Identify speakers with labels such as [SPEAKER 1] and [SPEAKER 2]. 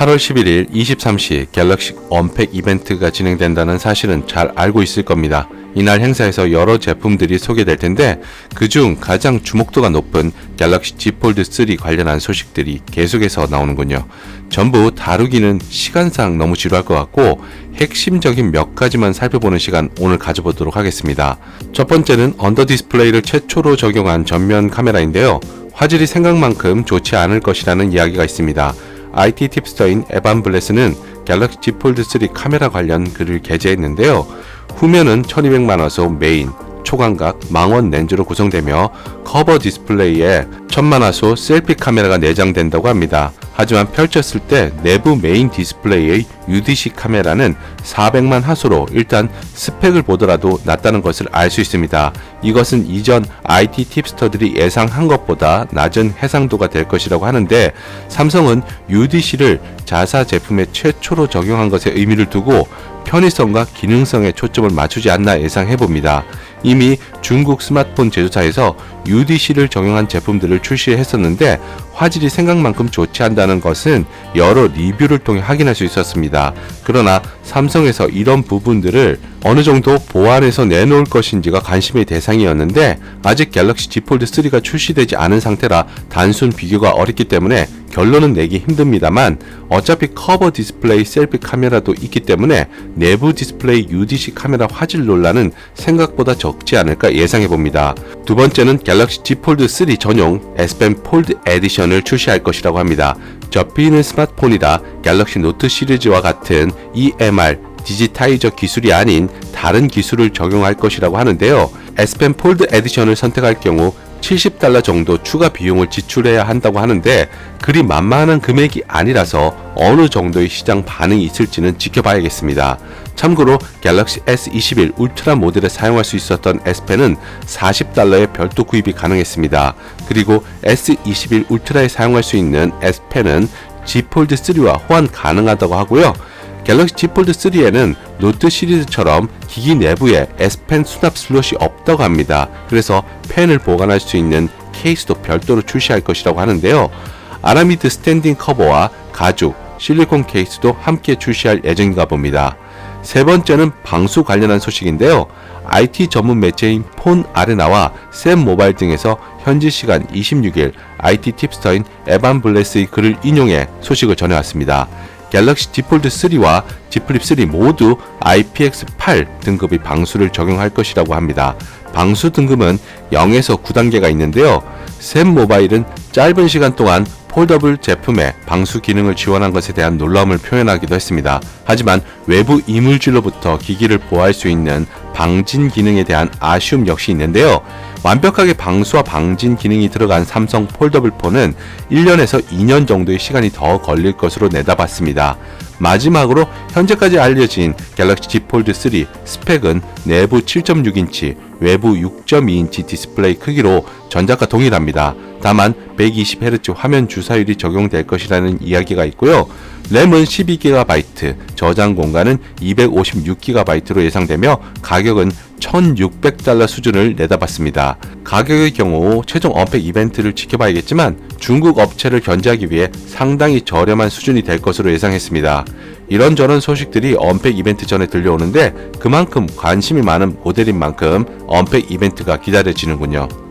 [SPEAKER 1] 8월 11일 23시 갤럭시 언팩 이벤트가 진행된다는 사실은 잘 알고 있을 겁니다. 이날 행사에서 여러 제품들이 소개될 텐데 그중 가장 주목도가 높은 갤럭시 Z 폴드 3 관련한 소식들이 계속해서 나오는군요. 전부 다루기는 시간상 너무 지루할 것 같고 핵심적인 몇 가지만 살펴보는 시간 오늘 가져보도록 하겠습니다. 첫 번째는 언더 디스플레이를 최초로 적용한 전면 카메라인데요. 화질이 생각만큼 좋지 않을 것이라는 이야기가 있습니다. IT 팁스터인 에반 블레스는 갤럭시 폴드 3 카메라 관련 글을 게재했는데요. 후면은 1200만화소 메인, 초광각, 망원 렌즈로 구성되며 커버 디스플레이에 1000만화소 셀피 카메라가 내장된다고 합니다. 하지만 펼쳤을 때 내부 메인 디스플레이의 UDC 카메라는 400만 화소로 일단 스펙을 보더라도 낮다는 것을 알 수 있습니다. 이것은 이전 IT 팁스터들이 예상한 것보다 낮은 해상도가 될 것이라고 하는데 삼성은 UDC를 자사 제품에 최초로 적용한 것에 의미를 두고 편의성과 기능성에 초점을 맞추지 않나 예상해 봅니다. 이미 중국 스마트폰 제조사에서 UDC를 적용한 제품들을 출시했었는데 화질이 생각만큼 좋지 않다는 것은 여러 리뷰를 통해 확인할 수 있었습니다. 그러나 삼성에서 이런 부분들을 어느 정도 보완해서 내놓을 것인지가 관심의 대상이었는데 아직 갤럭시 Z 폴드 3가 출시되지 않은 상태라 단순 비교가 어렵기 때문에 결론은 내기 힘듭니다만 어차피 커버 디스플레이 셀피 카메라도 있기 때문에 내부 디스플레이 UDC 카메라 화질 논란은 생각보다 적지 않을까 예상해 봅니다. 두 번째는 갤럭시 Z 폴드 3 전용 S 펜 폴드 에디션을 출시할 것이라고 합니다. 접히는 스마트폰이다 갤럭시 노트 시리즈와 같은 EMR 디지타이저 기술이 아닌 다른 기술을 적용할 것이라고 하는데요. S 펜 폴드 에디션을 선택할 경우 70달러 정도 추가 비용을 지출해야 한다고 하는데 그리 만만한 금액이 아니라서 어느 정도의 시장 반응이 있을지는 지켜봐야겠습니다. 참고로 갤럭시 S21 울트라 모델에 사용할 수 있었던 S펜은 40달러에 별도 구입이 가능했습니다. 그리고 S21 울트라에 사용할 수 있는 S펜은 G 폴드 3와 호환 가능하다고 하고요. 갤럭시 Z 폴드 3에는 노트 시리즈처럼 기기 내부에 S펜 수납 슬롯이 없다고 합니다. 그래서 펜을 보관할 수 있는 케이스도 별도로 출시할 것이라고 하는데요. 아라미드 스탠딩 커버와 가죽, 실리콘 케이스도 함께 출시할 예정인가 봅니다. 세 번째는 방수 관련한 소식인데요. IT 전문 매체인 폰 아레나와 샘 모바일 등에서 현지 시간 26일 IT 팁스터인 에반 블레스의 글을 인용해 소식을 전해왔습니다. 갤럭시 Z 폴드 3와 Z 플립 3 모두 IPX8 등급의 방수를 적용할 것이라고 합니다. 방수 등급은 0에서 9단계가 있는데요. 샘 모바일은 짧은 시간 동안 폴더블 제품에 방수 기능을 지원한 것에 대한 놀라움을 표현하기도 했습니다. 하지만 외부 이물질로부터 기기를 보호할 수 있는 방진 기능에 대한 아쉬움 역시 있는데요. 완벽하게 방수와 방진 기능이 들어간 삼성 폴더블 폰은 1년에서 2년 정도의 시간이 더 걸릴 것으로 내다봤습니다. 마지막으로 현재까지 알려진 갤럭시 Z 폴드 3 스펙은 내부 7.6인치, 외부 6.2인치 디스플레이 크기로 전작과 동일합니다. 다만 120Hz 화면 주사율이 적용될 것이라는 이야기가 있고요. 램은 12GB, 저장 공간은 256GB로 예상되며 가격은 1600달러 수준을 내다봤습니다. 가격의 경우 최종 언팩 이벤트를 지켜봐야겠지만 중국 업체를 견제하기 위해 상당히 저렴한 수준이 될 것으로 예상했습니다. 이런저런 소식들이 언팩 이벤트 전에 들려오는데 그만큼 관심이 많은 모델인 만큼 언팩 이벤트가 기다려지는군요.